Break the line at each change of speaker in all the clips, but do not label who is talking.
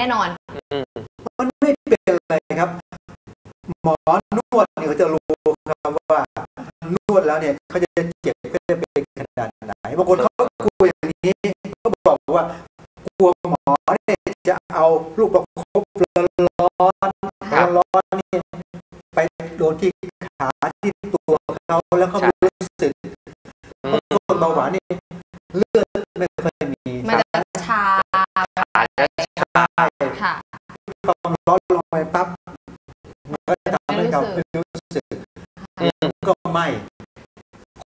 แน่นอน
อืม
มันไม่เป็นไรครับ หมอนวดเนี่ยเขาจะรู้ครับว่านวดแล้วเนี่ยเขาจะเจ็บก็จะเป็นขนาดไหนบางคนเขาก็กลัวอย่างนี้ก็บอกว่ากลัวหมอเนี่ยจะเอาลูกประคบร้อนๆ
ครับ
ร้อนๆนี่ไปโดนที่ขาที่ตัวเขาแล้วเขาไม่รู้สึก
อื
เพราะ
ม
คนเบาหวานนี่ เราไม่รู้สึก
อืม
ก็ไม่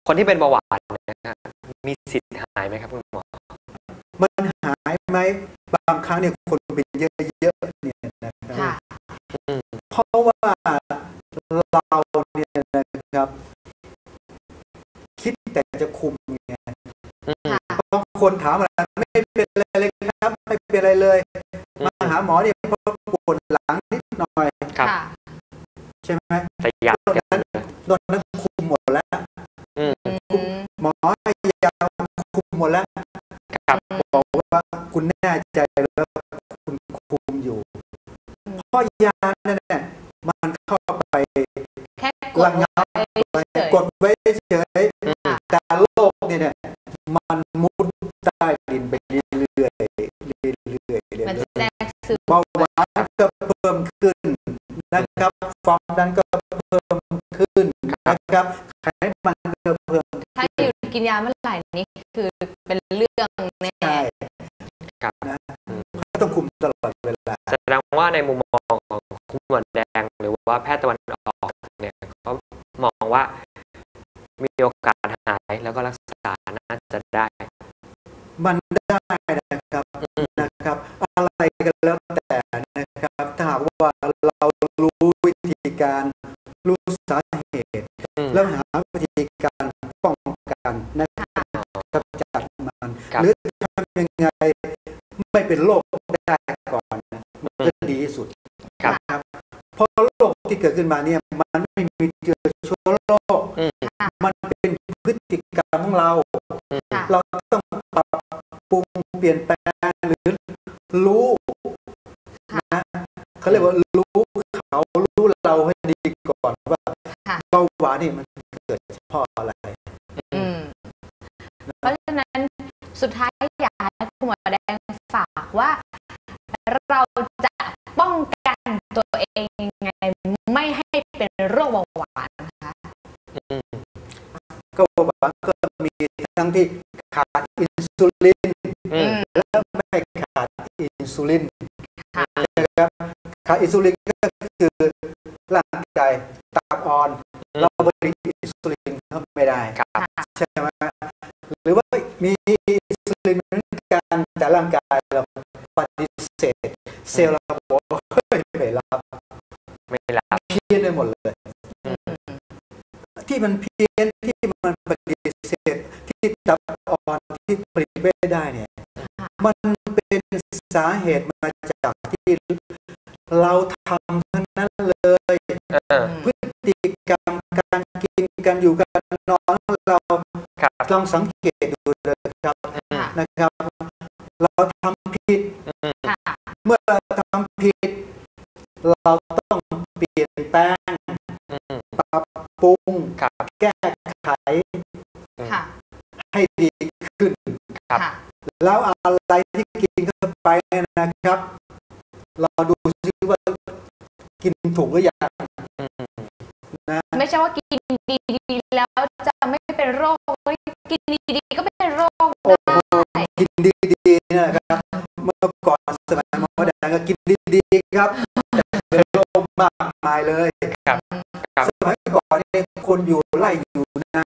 คนที่เป็นเบาหวานเนี่ยนะฮะมีสิทธิ์หายไหมครับคุณหมอ
มันหายไหมบางครั้งเนี่ยคนเป็นเยอะๆเนี่ยนะค
ค่ะ
รับ
อืม
เพราะว่าเราเนี่ยนะครับ คิดแต่จะคุมไง
อืม
บางคนถามอะไรไม่เป็นอะไรเลยครับ ไม่เป็นอะไรเลย มาหาหมอเนี่ยเพราะปวดหลังนิดหน่อย
ครับ
ค่ะ
ใช่ไหม
แต่อยากจะ
โดนนั้นคุมหมดแล้ว
อืม
อืม
หมอให้ยาคุมหมดแล้ว
ครับ
บอกว่าคุณแน่ใจแล้วคุณคุมอยู่เพราะยานั่นแหละมันเข้าไป
แค่กด
ระงับ
ไว้เฉย
กดไว้เฉย
อืม
แต่โรคเนี่ยเนี่ย มันมุดใต้ดินไปเรื่อยๆเรื่อยๆเรื่อยๆเรื่อย
มัน
ๆ
แทรกซึม
เบาหวานก็เพิ่มขึ้นนะครับความ ดันก็เพิ่มขึ้นนะครับไขมันก็เพิ่ม
ถ้าหยุดกินยาเมื่อไหร่นี่คือเป็นเรื่องแน่
ใช่
ครับ
นะก็ต้องคุมตลอดเวลา
แสดงว่าในมุมมองของคุณหมอแดงหรือว่าแพทย์ตะวันออกเนี่ยเขามองว่ามีโอกาสหายแล้วก็รักษาน่าจะได้
มัน นนะครับกำจัดมัน
ครับ
หรือทำยังไงไม่เป็นโรคได้ก่อนนะมันก็ดีที่สุด
ครับ
นะครับเพราะโรคที่เกิดขึ้นมาเนี่ยมันไม่มีเชื้อเชื้อโรค
อืม
มันเป็นพฤติกรรมของเรา
อืม
ค่ะ
เราต้องปรับปรุงเปลี่ยนแปลงหรือรู้นะเขาเรียกว่ารู้เขารู้เราให้ดีก่อนว่า
ค่ะ
เบาหวานนี่มันเกิดเพราะอะไร
สุดท้ายอยากให้คุณหมอแดงฝากว่า เราจะป้องกันตัวเองยังไงไม่ให้เป็นโรคเบาหวานนะคะ
อืม
ก็เบาหวานก็มีทั้งที่ขาดอินซูลิน
อืม
และไม่ขาดอินซูลิน
ค่ะ
นะครับขาดอินซูลินก็คือร่างกายตับอ่อน
อืม
เราผลิตอินซูลินเข้าไม่ได้
ครับ
ใช่ไหมหรือว่ามี แต่ร่างกายเราปฏิเสธ เซลล์เราบอกว่าเฮ้ยไม่รับ
ไม่รับ
เพี้ยนไปหมดเลย
อืม
ที่มันเพี้ยนที่มันปฏิเสธที่ตับอ่อนที่ผลิตไม่ได้เนี่ย
ค่ะ
มันเป็นสาเหตุมาจากที่เราทำทั้งนั้นเลย
เออ
พฤติกรรมการกินการอยู่การนอนของเรา
ครับ
ลองสังเกตดูเลยครับ
อืม
ค่ะ
นะครับ เราทำผิด
อืม
ค่ะ
เมื่อเราทำผิด เราต้องเปลี่ยนแปลง
อืม
ปรับปรุง
ครับ
แก้ไข
ค่ะ
ให้ดีขึ้น
ครับ
ค่ะ
แล้วอะไรที่กินเข้าไปเนี่ยนะครับ เราดูซิว่ากินถูกหรือยัง
อืม
นะ
ไม่ใช่ว่ากินดีๆแล้วจะไม่เป็นโรคเฮ้ยกินดีๆก็เป็นโรค
โอ้
ได้
โหกินดี ก็กินดีๆครับแต่เป็นโรคมากมายเลย
ครับครับ
สมัยก่อนเนี่ยคนอยู่ไร่อยู่นา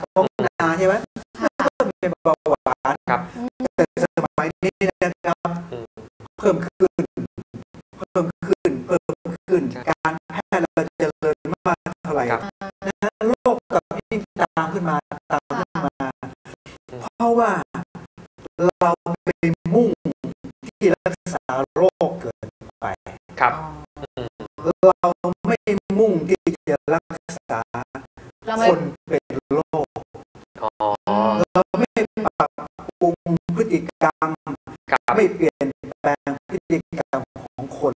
ท้องนาใช่ไหม
ค่ะ
ก็มีเบาหวาน
ครับ
แต่สมัยนี้นะครับ
อืม
เพิ่มขึ้น เพิ่มขึ้นเพิ่มขึ้น
ครับ
การแพทย์เราเจริญมากเท่าไหร่
ครับ
นะโรคกับยิ่งตามขึ้นมาตามขึ้นมา เพราะว่าเรา ค
รับ
เราไม่มุ่งที่จะรักษาคนเป็นโรคเราไม่ปรับปรุงพฤติกรรม ไม่เปลี่ยนแปลงพฤติกรรมของคน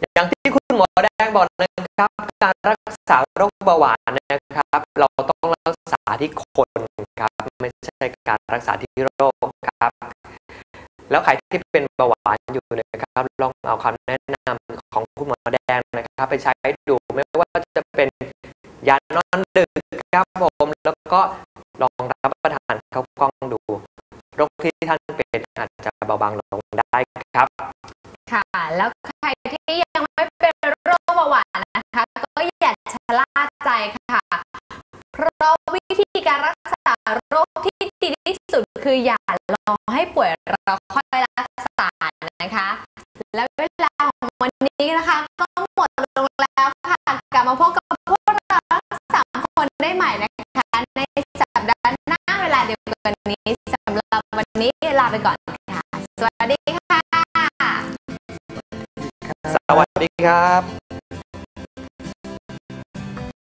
อย่างที่คุณหมอแดงบอกนะครับ การรักษาโรคเบาหวานนะครับ เราต้องรักษาที่คนครับ ไม่ใช่การรักษาที่โรค แล้วใครที่เป็นเบาหวานอยู่นะครับ ลองเอาคำแนะนำของคุณหมอแดงนะครับ ไปใช้ดูไม่ว่าจะเป็นยานอนดึกครับผมแล้วก็ลองรับประทานเข้ากล้องดูโรคที่ท่านเป็นอาจจะเบาบางลงได้ครับ
ค่ะ แล้วใครที่ยังไม่เป็นโรคเบาหวานนะคะ ก็อย่าชะล่าใจค่ะ เพราะวิธีการรักษาโรคที่ดีที่สุด คืออย่ารอให้ป่วยเราค่อยรักษานะคะ และเวลาของวันนี้นะคะก็หมดลงแล้วค่ะกลับมาพบกับพวกเราสามคนได้ใหม่นะคะ ในสัปดาห์หน้าเวลาเดียวกันนี้สำหรับวันนี้ลาไปก่อนค่ะ สวัสดีค่ะ
สวัสดีครับ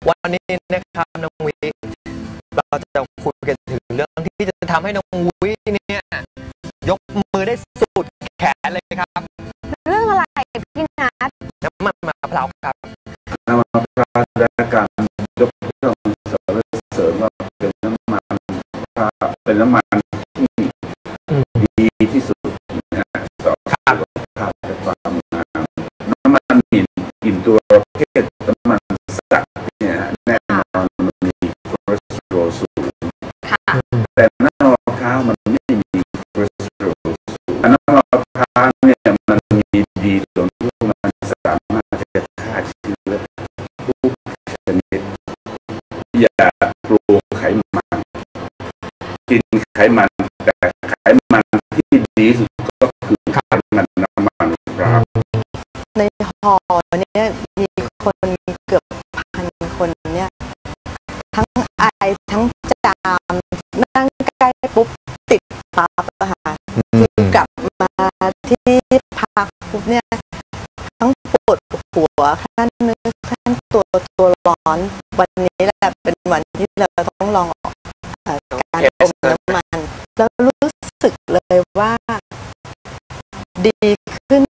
วันนี้นะครับน้องวิเราจะคุยกันถึงเรื่องที่จะทำให้น้องวี ยกมือได้สุดแขนเลยครับ
เรื่องอะไรพี่นัท
น้ำมันมะพร้าวครับ
น้ำมันมะพร้าวและการยกเครื่องสรรเสริมว่าเป็นน้ำมันมะพร้าวเป็นน้ำมันที่ดีที่สุดนะต่อสุขภาพและความงามน้ำมันกลิ่นกลิ่นตัวประเภท อย่าปลูกไขมัน กินไขมันแต่ไขมันที่ดีที่สุดก็คือไขมันน้ำมันมะพร้าว
ในหอเนี่ยมีคนเกือบพันคนเนี่ย ทั้งไอทั้งจามนั่งใกล้ปุ๊บติดปั๊บอะค่ะคือกลับมาที่พักปุ๊บเนี่ย ทั้งปวดหัวขั้นเนื้อขั้นตัวตัว ร้อน วันนี้แหละเป็นวันที่เราต้องลองเอ่อการอมน้ำมัน แล้วรู้สึกเลยว่า ดีขึ้น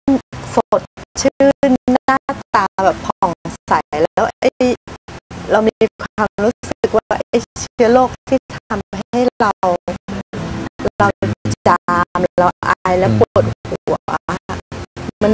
สดชื่นหน้าตาแบบผ่องใสแล้วไอ้เรามีความรู้สึกว่าไอ้เชื้อโรคที่ทำให้เรา เราจามเราอายและปวดหัวมัน